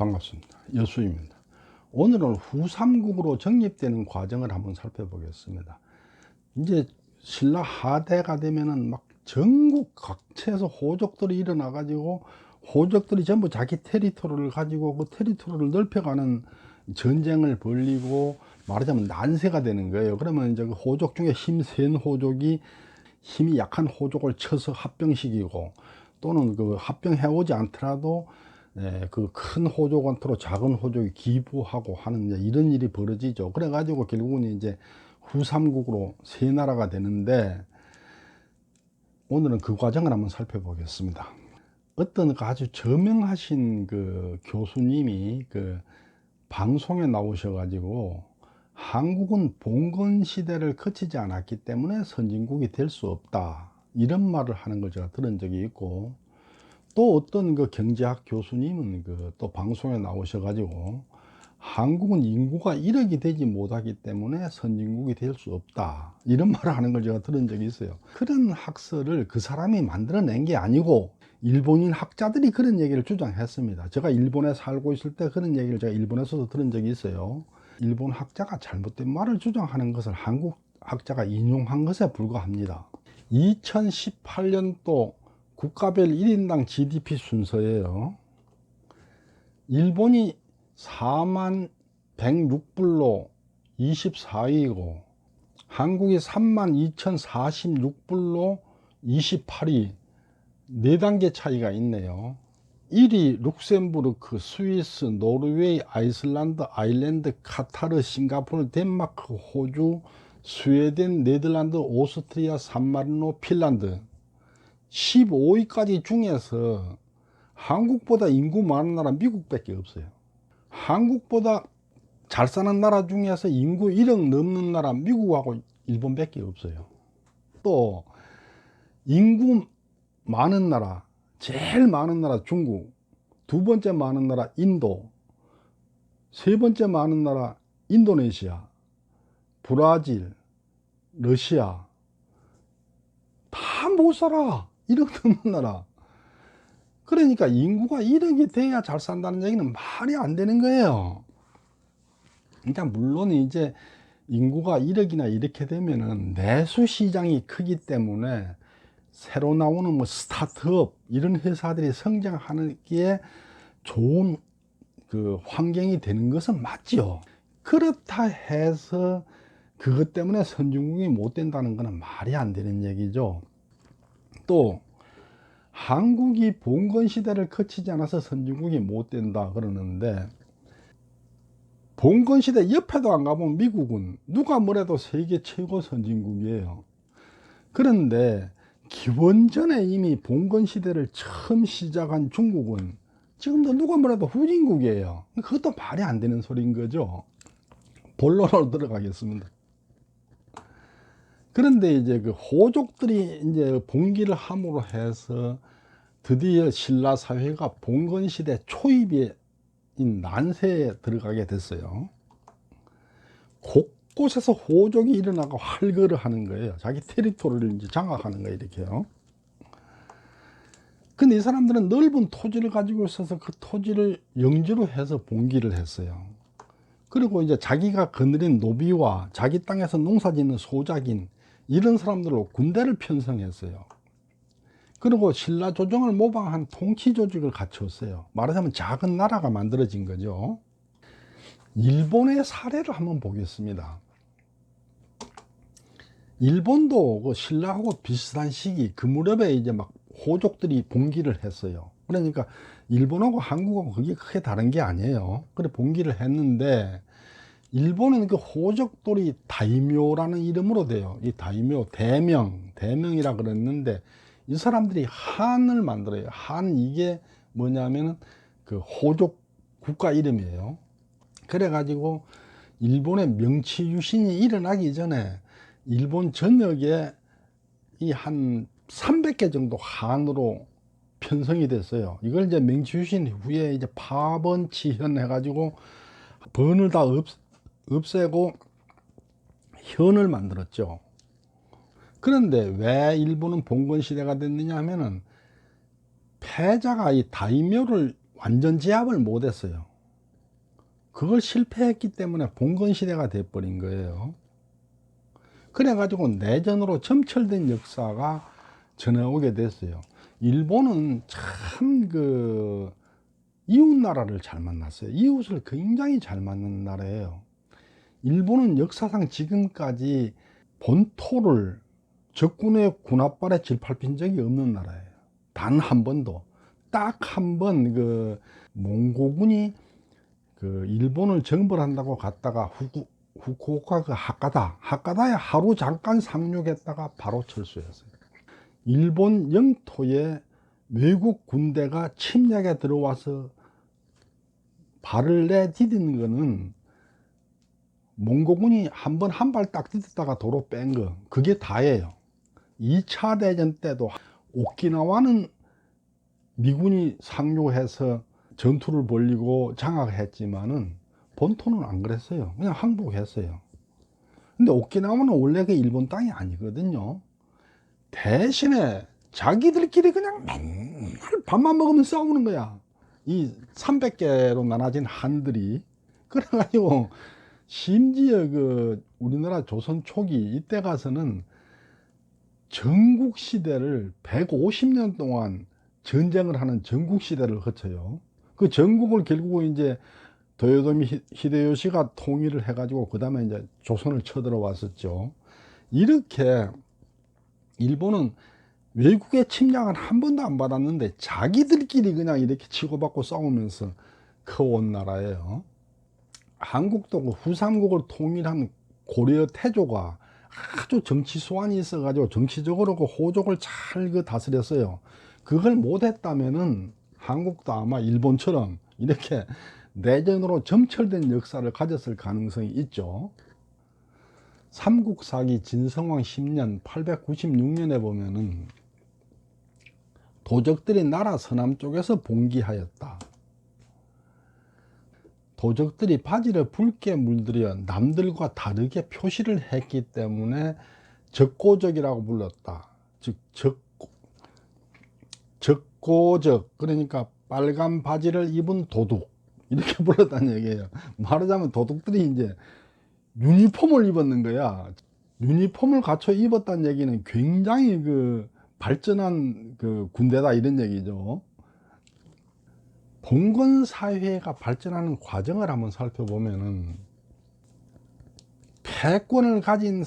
반갑습니다. 여수입니다. 오늘은 후삼국으로 정립되는 과정을 한번 살펴보겠습니다. 이제 신라 하대가 되면은 막 전국 각처에서 호족들이 일어나 가지고 호족들이 전부 자기 테리토리를 가지고 그 테리토리를 넓혀가는 전쟁을 벌리고 말하자면 난세가 되는 거예요. 그러면 이제 그 호족 중에 힘 센 호족이 힘이 약한 호족을 쳐서 합병시키고 또는 그 합병해 오지 않더라도 그큰 호족한테로 작은 호족이 기부하고 하는 이런 일이 벌어지죠. 그래가지고 결국은 이제 후삼국으로 세 나라가 되는데 오늘은 그 과정을 한번 살펴보겠습니다. 어떤 그 아주 저명하신 그 교수님이 그 방송에 나오셔가지고 한국은 봉건 시대를 거치지 않았기 때문에 선진국이 될 수 없다. 이런 말을 하는 걸 제가 들은 적이 있고 또 어떤 그 경제학 교수님은 그 또 방송에 나오셔가지고 한국은 인구가 1억이 되지 못하기 때문에 선진국이 될 수 없다. 이런 말을 하는 걸 제가 들은 적이 있어요. 그런 학설을 그 사람이 만들어낸 게 아니고 일본인 학자들이 그런 얘기를 주장했습니다. 제가 일본에 살고 있을 때 그런 얘기를 제가 일본에서도 들은 적이 있어요. 일본 학자가 잘못된 말을 주장하는 것을 한국 학자가 인용한 것에 불과합니다. 2018년도 국가별 1인당 GDP 순서예요. 일본이 4만 106불로 24위이고 한국이 3만 2046불로 28위 4단계 차이가 있네요. 1위 룩셈부르크, 스위스, 노르웨이, 아이슬란드, 아일랜드, 카타르, 싱가포르, 덴마크, 호주, 스웨덴, 네덜란드, 오스트리아, 산마리노, 핀란드 15위까지 중에서 한국보다 인구 많은 나라 미국밖에 없어요. 한국보다 잘 사는 나라 중에서 인구 1억 넘는 나라 미국하고 일본밖에 없어요. 또 인구 많은 나라, 제일 많은 나라 중국, 두 번째 많은 나라 인도, 세 번째 많은 나라 인도네시아, 브라질, 러시아 다 못 살아. 1억 넘는 나라. 그러니까 인구가 1억이 돼야 잘 산다는 얘기는 말이 안 되는 거예요. 그러니까 물론 이제 인구가 1억이나 이렇게 되면은 내수 시장이 크기 때문에 새로 나오는 뭐 스타트업 이런 회사들이 성장하기에 좋은 그 환경이 되는 것은 맞죠. 그렇다 해서 그것 때문에 선진국이 못 된다는 것은 말이 안 되는 얘기죠. 또 한국이 봉건 시대를 거치지 않아서 선진국이 못 된다 그러는데 봉건 시대 옆에도 안 가보면 미국은 누가 뭐래도 세계 최고 선진국이에요. 그런데 기원전에 이미 봉건 시대를 처음 시작한 중국은 지금도 누가 뭐래도 후진국이에요. 그것도 말이 안 되는 소리인 거죠. 본론으로 들어가겠습니다. 그런데 이제 그 호족들이 이제 봉기를 함으로 해서 드디어 신라 사회가 봉건 시대 초입인 난세에 들어가게 됐어요. 곳곳에서 호족이 일어나고 활거를 하는 거예요. 자기 테리토리를 이제 장악하는 거예요, 이렇게요. 근데 이 사람들은 넓은 토지를 가지고 있어서 그 토지를 영지로 해서 봉기를 했어요. 그리고 이제 자기가 거느린 노비와 자기 땅에서 농사 짓는 소작인 이런 사람들로 군대를 편성했어요. 그리고 신라 조정을 모방한 통치 조직을 갖췄어요. 말하자면 작은 나라가 만들어진 거죠. 일본의 사례를 한번 보겠습니다. 일본도 그 신라하고 비슷한 시기 그 무렵에 이제 막 호족들이 봉기를 했어요. 그러니까 일본하고 한국하고 그게 크게 다른 게 아니에요. 그래 봉기를 했는데 일본은 그 호족돌이 다이묘라는 이름으로 돼요. 이 다이묘 대명 대명이라 그랬는데 이 사람들이 한을 만들어요. 한 이게 뭐냐면은 그 호족 국가 이름이에요. 그래가지고 일본의 명치 유신이 일어나기 전에 일본 전역에 이 한 300개 정도 한으로 편성이 됐어요. 이걸 이제 명치 유신 후에 이제 파번치현 해가지고 번을 다 없, 없애고 현을 만들었죠. 그런데 왜 일본은 봉건 시대가 됐느냐 하면은 패자가 이 다이묘를 완전 제압을 못했어요. 그걸 실패했기 때문에 봉건 시대가 돼버린 거예요. 그래가지고 내전으로 점철된 역사가 전해오게 됐어요. 일본은 참 그 이웃 나라를 잘 만났어요. 이웃을 굉장히 잘 만난 나라예요. 일본은 역사상 지금까지 본토를 적군의 군합발에 질밟힌 적이 없는 나라예요. 단 한 번도. 딱 한 번 그 몽고군이 그 일본을 정벌한다고 갔다가 후쿠, 후쿠오카 그 하카다, 하카다에 하루 잠깐 상륙했다가 바로 철수했어요. 일본 영토에 외국 군대가 침략에 들어와서 발을 내디딘 거는 몽고군이 한 번 한 발딱 디뎠다가 도로 뺀 거, 그게 다예요. 2차 대전 때도 오키나와는 미군이 상륙해서 전투를 벌리고 장악했지만은 본토는 안 그랬어요. 그냥 항복했어요. 근데 오키나와는 원래 그 일본 땅이 아니거든요. 대신에 자기들끼리 그냥 맨날 밥만 먹으면 싸우는 거야. 이 300개로 나눠진 한들이. 그래가지고 심지어 그 우리나라 조선 초기 이때 가서는 전국 시대를 150년 동안 전쟁을 하는 전국 시대를 거쳐요. 그 전국을 결국 이제 도요토미 히- 히데요시가 통일을 해가지고 그 다음에 이제 조선을 쳐들어왔었죠. 이렇게 일본은 외국의 침략은 한 번도 안 받았는데 자기들끼리 그냥 이렇게 치고받고 싸우면서 커온 나라예요. 한국도 그 후삼국을 통일한 고려 태조가 아주 정치 소환이 있어가지고 정치적으로 그 호족을 잘 그 다스렸어요. 그걸 못했다면은 한국도 아마 일본처럼 이렇게 내전으로 점철된 역사를 가졌을 가능성이 있죠. 삼국사기 진성왕 10년 896년에 보면은 도적들이 나라 서남 쪽에서 봉기하였다. 도적들이 바지를 붉게 물들여 남들과 다르게 표시를 했기 때문에 적고적이라고 불렀다. 즉 적고 적고적 그러니까 빨간 바지를 입은 도둑 이렇게 불렀다는 얘기예요. 말하자면 도둑들이 이제 유니폼을 입었는 거야. 유니폼을 갖춰 입었다는 얘기는 굉장히 그 발전한 그 군대다 이런 얘기죠. 봉건 사회가 발전하는 과정을 한번 살펴보면은 패권을 가진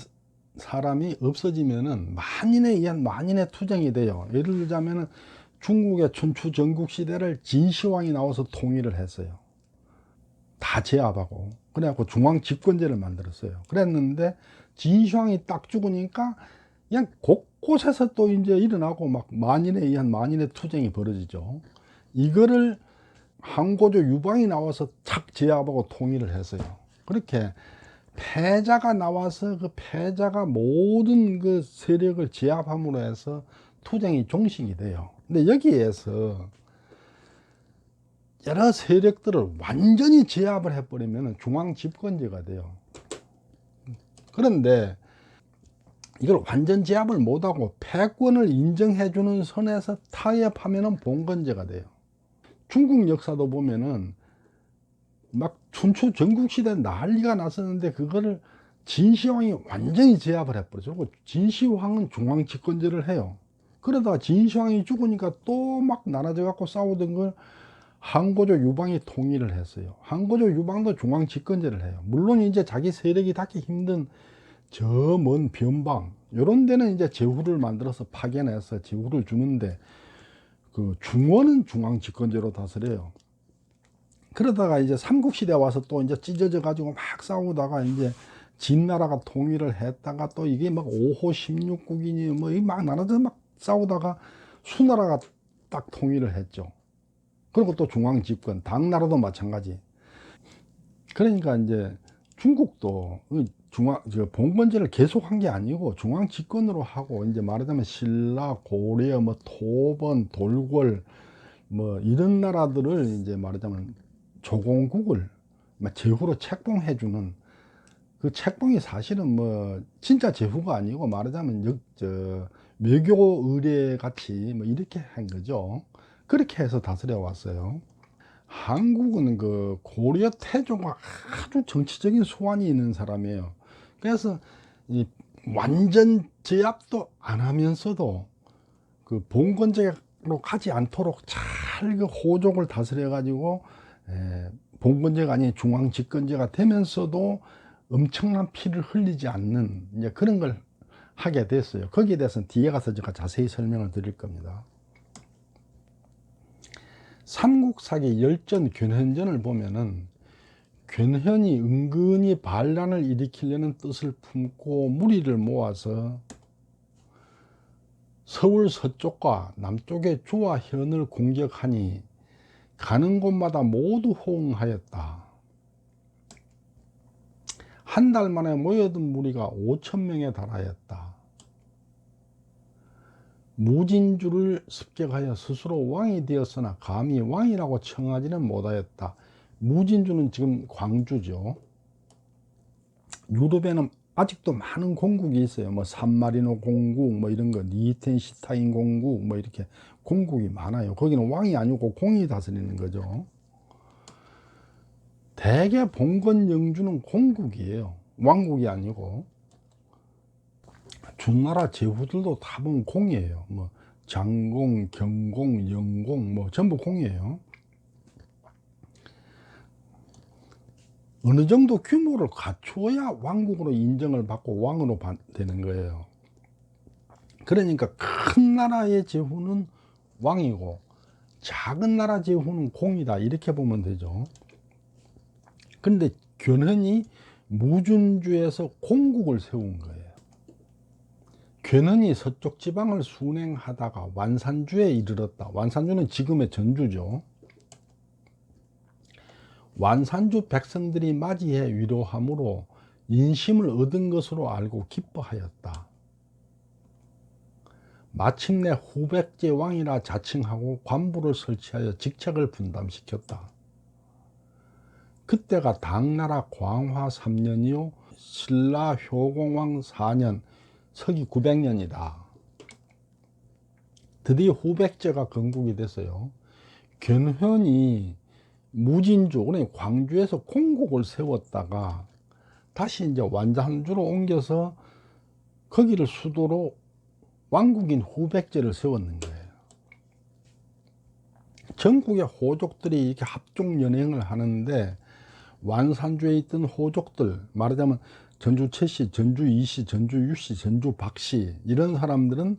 사람이 없어지면은 만인에 의한 만인의 투쟁이 돼요. 예를 들자면은 중국의 춘추 전국 시대를 진시황이 나와서 통일을 했어요. 다 제압하고 그래갖고 중앙 집권제를 만들었어요. 그랬는데 진시황이 딱 죽으니까 그냥 곳곳에서 또 이제 일어나고 막 만인에 의한 만인의 투쟁이 벌어지죠. 이거를 항고조 유방이 나와서 착 제압하고 통일을 했어요. 그렇게 패자가 나와서 그 패자가 모든 그 세력을 제압함으로 해서 투쟁이 종식이 돼요. 근데 여기에서 여러 세력들을 완전히 제압을 해버리면 중앙 집권제가 돼요. 그런데 이걸 완전 제압을 못하고 패권을 인정해주는 선에서 타협하면 봉건제가 돼요. 중국 역사도 보면은 막 춘추 전국시대 난리가 났었는데 그거를 진시황이 완전히 제압을 해버렸죠. 그 진시황은 중앙 집권제를 해요. 그러다가 진시황이 죽으니까 또 막 나눠져 갖고 싸우던 걸 항고조 유방이 통일을 했어요. 항고조 유방도 중앙 집권제를 해요. 물론 이제 자기 세력이 닿기 힘든 저 먼 변방 요런 데는 이제 제후를 만들어서 파견해서 제후를 주는데 그 중원은 중앙 집권제로 다스려요. 그러다가 이제 삼국시대 와서 또 이제 찢어져 가지고 막 싸우다가 이제 진나라가 통일을 했다가 또 이게 막 5호 16국이니 뭐막 나눠서 막 싸우다가 수나라가 딱 통일을 했죠. 그리고 또 중앙 집권, 당나라도 마찬가지. 그러니까 이제 중국도 이 중앙 저 봉건제를 계속 한 게 아니고 중앙 집권으로 하고 이제 말하자면 신라, 고려, 뭐 토번, 돌궐 뭐 이런 나라들을 이제 말하자면 조공국을 막 제후로 책봉해 주는 그 책봉이 사실은 뭐 진짜 제후가 아니고 말하자면 역, 저 외교 의례 같이 뭐 이렇게 한 거죠. 그렇게 해서 다스려 왔어요. 한국은 그 고려 태조가 아주 정치적인 소환이 있는 사람이에요. 그래서 이 완전 제압도 안 하면서도 그 봉건제로 가지 않도록 잘 그 호족을 다스려 가지고 봉건제가 아닌 중앙 집권제가 되면서도 엄청난 피를 흘리지 않는 이제 그런 걸 하게 됐어요. 거기에 대해서는 뒤에 가서 제가 자세히 설명을 드릴 겁니다. 삼국사기 열전 견현전을 보면은 견현이 은근히 반란을 일으키려는 뜻을 품고 무리를 모아서 서울 서쪽과 남쪽의 주와 현을 공격하니 가는 곳마다 모두 호응하였다. 한 달 만에 모여든 무리가 5천 명에 달하였다. 무진주를 습격하여 스스로 왕이 되었으나 감히 왕이라고 청하지는 못하였다. 무진주는 지금 광주죠. 유럽에는 아직도 많은 공국이 있어요. 뭐 산마리노 공국, 뭐 이런 거, 리텐시타인 공국, 뭐 이렇게 공국이 많아요. 거기는 왕이 아니고 공이 다스리는 거죠. 대개 봉건 영주는 공국이에요. 왕국이 아니고. 중나라 제후들도 다 보면 공이에요. 뭐 장공, 경공, 영공 뭐 전부 공이에요. 어느 정도 규모를 갖추어야 왕국으로 인정을 받고 왕으로 되는 거예요. 그러니까 큰 나라의 제후는 왕이고 작은 나라 제후는 공이다 이렇게 보면 되죠. 근데 견훤이 무준주에서 공국을 세운 거예요. 견훤이 서쪽 지방을 순행하다가 완산주에 이르렀다. 완산주는 지금의 전주죠. 완산주 백성들이 맞이해 위로함으로 인심을 얻은 것으로 알고 기뻐하였다. 마침내 후백제 왕이라 자칭하고 관부를 설치하여 직책을 분담시켰다. 그때가 당나라 광화 3년이요 신라 효공왕 4년 서기 900년이다. 드디어 후백제가 건국이 됐어요. 견훤이 무진주, 그러니 광주에서 공국을 세웠다가 다시 이제 완산주로 옮겨서 거기를 수도로 왕국인 후백제를 세웠는 거예요. 전국의 호족들이 이렇게 합종 연행을 하는데 완산주에 있던 호족들, 말하자면 전주 최씨, 전주 이씨, 전주 유씨, 전주 박씨 이런 사람들은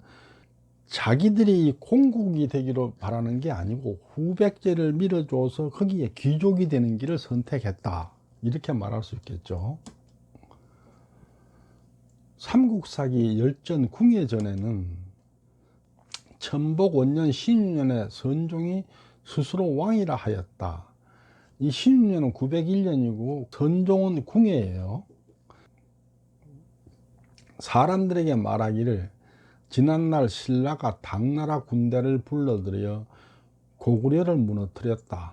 자기들이 공국이 되기로 바라는 게 아니고 후백제를 밀어줘서 거기에 귀족이 되는 길을 선택했다. 이렇게 말할 수 있겠죠. 삼국사기 열전 궁예전에는 천복 원년 신유년에 선종이 스스로 왕이라 하였다. 이 신유년은 901년이고 선종은 궁예예요. 사람들에게 말하기를 지난날 신라가 당나라 군대를 불러들여 고구려를 무너뜨렸다.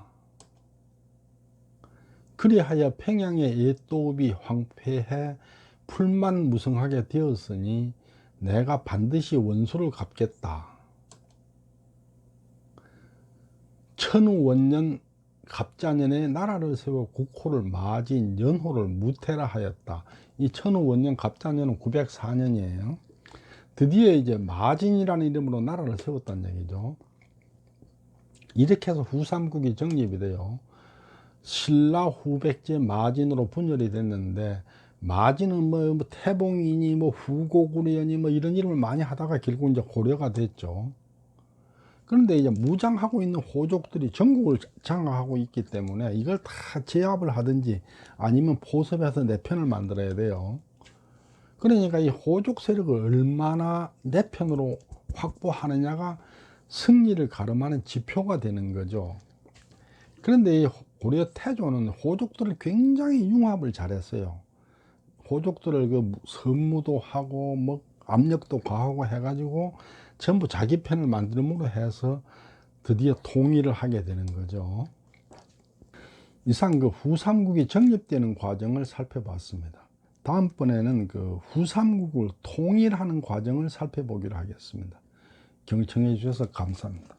그리하여 평양의 옛도읍이 황폐해 풀만 무성하게 되었으니 내가 반드시 원수를 갚겠다. 천우원년 갑자년에 나라를 세워 국호를 맞인 연호를 무태라 하였다. 이 천우원년 갑자년은 904년이에요. 드디어 이제 마진이라는 이름으로 나라를 세웠다는 얘기죠. 이렇게 해서 후삼국이 정립이 돼요. 신라 후백제 마진으로 분열이 됐는데 마진은 뭐, 뭐 태봉이니 뭐 후고구려니 뭐 이런 이름을 많이 하다가 결국 이제 고려가 됐죠. 그런데 이제 무장하고 있는 호족들이 전국을 장악하고 있기 때문에 이걸 다 제압을 하든지 아니면 포섭해서 내 편을 만들어야 돼요. 그러니까 이 호족 세력을 얼마나 내 편으로 확보하느냐가 승리를 가름하는 지표가 되는 거죠. 그런데 이 고려 태조는 호족들을 굉장히 융합을 잘했어요. 호족들을 그 선무도 하고 뭐 압력도 가하고 해가지고 전부 자기 편을 만들므로 해서 드디어 통일을 하게 되는 거죠. 이상 그 후삼국이 정립되는 과정을 살펴봤습니다. 다음번에는 그 후삼국을 통일하는 과정을 살펴보기로 하겠습니다. 경청해 주셔서 감사합니다.